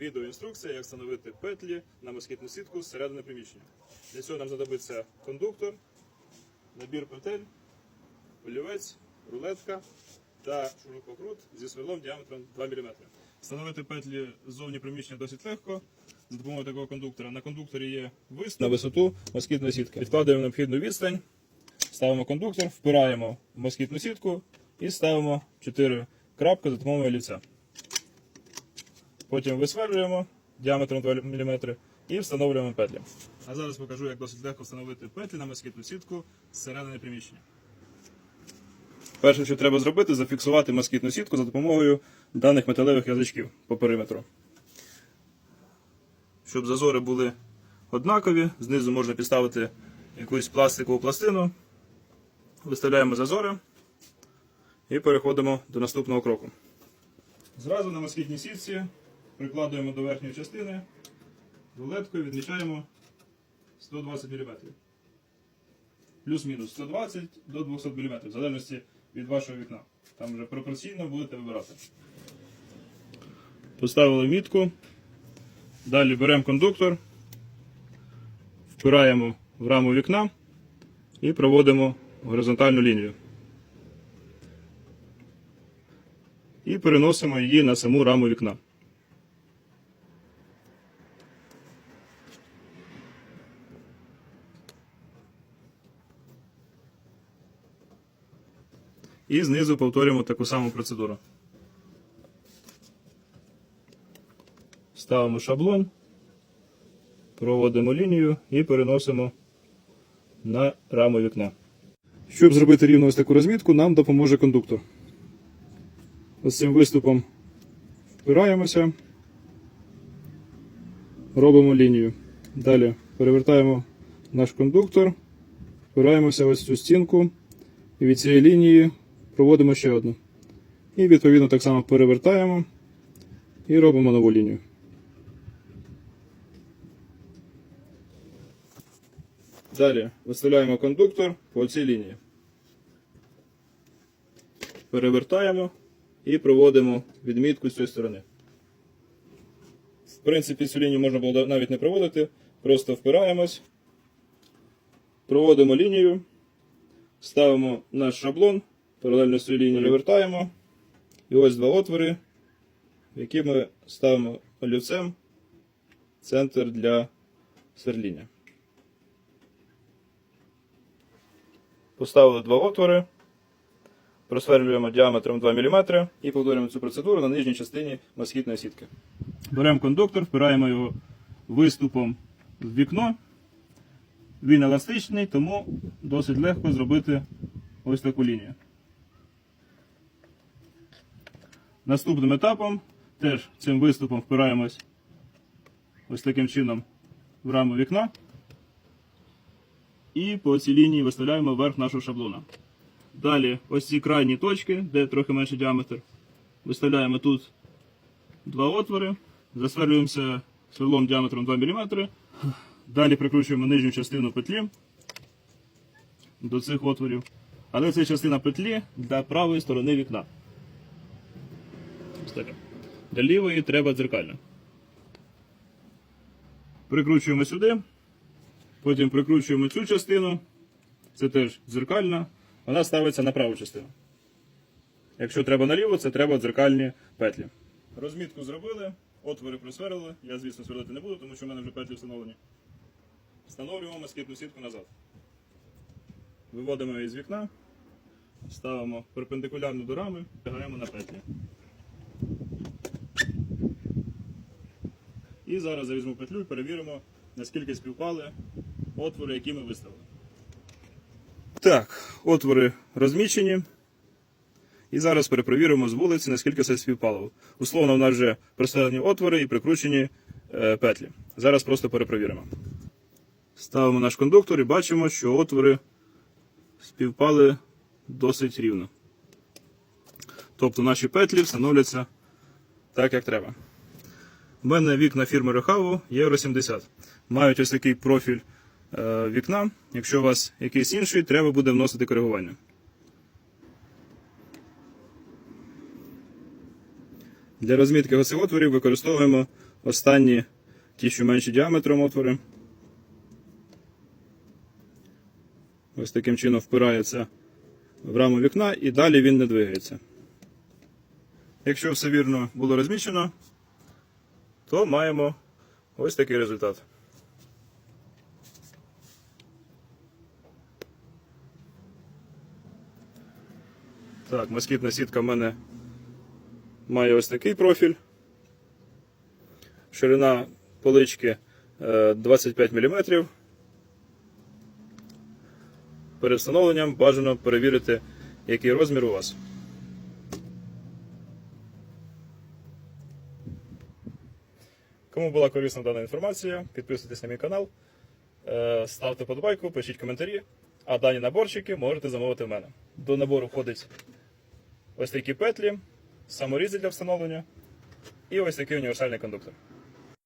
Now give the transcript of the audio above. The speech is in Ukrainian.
відеоінструкція, як встановити петлі на москітну сітку зсередини приміщення. Для цього нам знадобиться кондуктор, набір петель, олівець, рулетка та шурупокрут зі сверлом діаметром 2 мм. Встановити петлі ззовні приміщення досить легко. За допомогою такого кондуктора. На кондукторі є виступ на висоту москітної сітки. Відкладаємо необхідну відстань, ставимо кондуктор, впираємо в москітну сітку і ставимо 4 крапки за допомогою олівця. Потім висверлюємо діаметром 2 мм і встановлюємо петлі. А зараз покажу, як досить легко встановити петлі на москітну сітку зсередини приміщення. Перше, що треба зробити, зафіксувати москітну сітку за допомогою даних металевих язичків по периметру. Щоб зазори були однакові, знизу можна підставити якусь пластикову пластину. Виставляємо зазори і переходимо до наступного кроку. Зразу на москітній сітці прикладуємо до верхньої частини рулеткою, відмічаємо 120 мм. Плюс-мінус 120 до 200 мм, в залежності від вашого вікна. Там вже пропорційно будете вибирати. Поставили мітку. Далі беремо кондуктор, впираємо в раму вікна і проводимо горизонтальну лінію. І переносимо її на саму раму вікна. І знизу повторюємо таку саму процедуру. Ставимо шаблон, проводимо лінію і переносимо на раму вікна. Щоб зробити рівно ось таку розмітку, нам допоможе кондуктор. Ось цим виступом впираємося, робимо лінію. Далі перевертаємо наш кондуктор, впираємося ось цю стінку і від цієї лінії проводимо ще одну. І відповідно так само перевертаємо і робимо нову лінію. Далі виставляємо кондуктор по цій лінії. Перевертаємо і проводимо відмітку з цієї сторони. В принципі, цю лінію можна було навіть не проводити. Просто впираємось, проводимо лінію, ставимо наш шаблон, паралельно з цією лінією перевертаємо. І ось два отвори, в які ми ставимо олівцем центр для сверління. Поставили два отвори, просверлюємо діаметром 2 мм і повторюємо цю процедуру на нижній частині москітної сітки. Беремо кондуктор, впираємо його виступом в вікно. Він еластичний, тому досить легко зробити ось таку лінію. Наступним етапом теж цим виступом впираємось ось таким чином в раму вікна. І по цій лінії виставляємо верх нашого шаблона. Далі ось ці крайні точки, де трохи менший діаметр. Виставляємо тут два отвори, засверлюємося сверлом діаметром 2 мм. Далі прикручуємо нижню частину петлі до цих отворів. Але це частина петлі для правої сторони вікна. Така. Для лівої треба дзеркально. Прикручуємо сюди. Потім прикручуємо цю частину. Це теж дзеркальна. Вона ставиться на праву частину. Якщо треба наліво, це треба дзеркальні петлі. Розмітку зробили, отвори просверлили. Я, звісно, сверлити не буду, тому що в мене вже петлі встановлені. Встановлюємо москітну сітку назад. Виводимо її з вікна, ставимо перпендикулярно до рами, лягаємо на петлі. І зараз я візьму петлю і перевіримо, наскільки співпали отвори, які ми виставили. Так, отвори розмічені. І зараз перепровіримо з вулиці, наскільки це співпало. Условно, у нас вже проставлені отвори і прикручені е, петлі. Зараз просто перепровіримо. Ставимо наш кондуктор і бачимо, що отвори співпали досить рівно. Тобто наші петлі встановляться так, як треба. У мене вікна фірми Рехаво Євро 70. Мають ось такий профіль е, вікна. Якщо у вас якийсь інший, треба буде вносити коригування. Для розмітки отворів використовуємо останні, ті, що менші діаметром отвори. Ось таким чином впирається в раму вікна і далі він не двигається. Якщо все вірно було розміщено, то маємо ось такий результат. Так, москітна сітка в мене має ось такий профіль. Ширина полички е, 25 мм. Перед встановленням бажано перевірити, який розмір у вас. Кому була корисна дана інформація, підписуйтесь на мій канал, е, ставте подобайку, пишіть коментарі, а дані наборчики можете замовити в мене. До набору входить ось такі петлі, саморізи для встановлення і ось такий універсальний кондуктор.